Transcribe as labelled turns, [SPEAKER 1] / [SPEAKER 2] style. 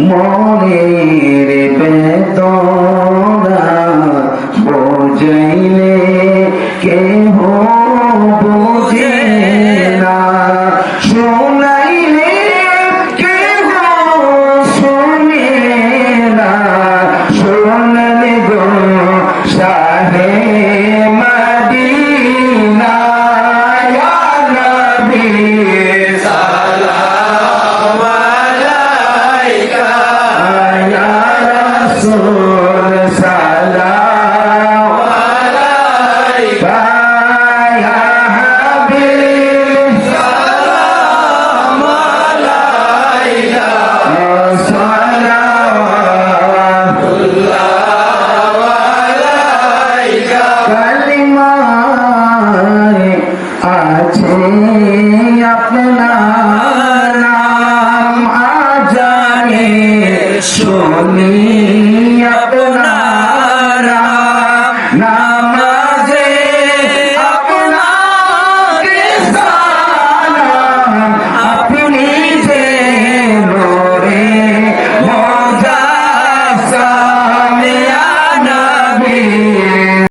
[SPEAKER 1] মনের বেদনা বোঝাইলে কেহ আছে আপনার নাম আজানে শুনি।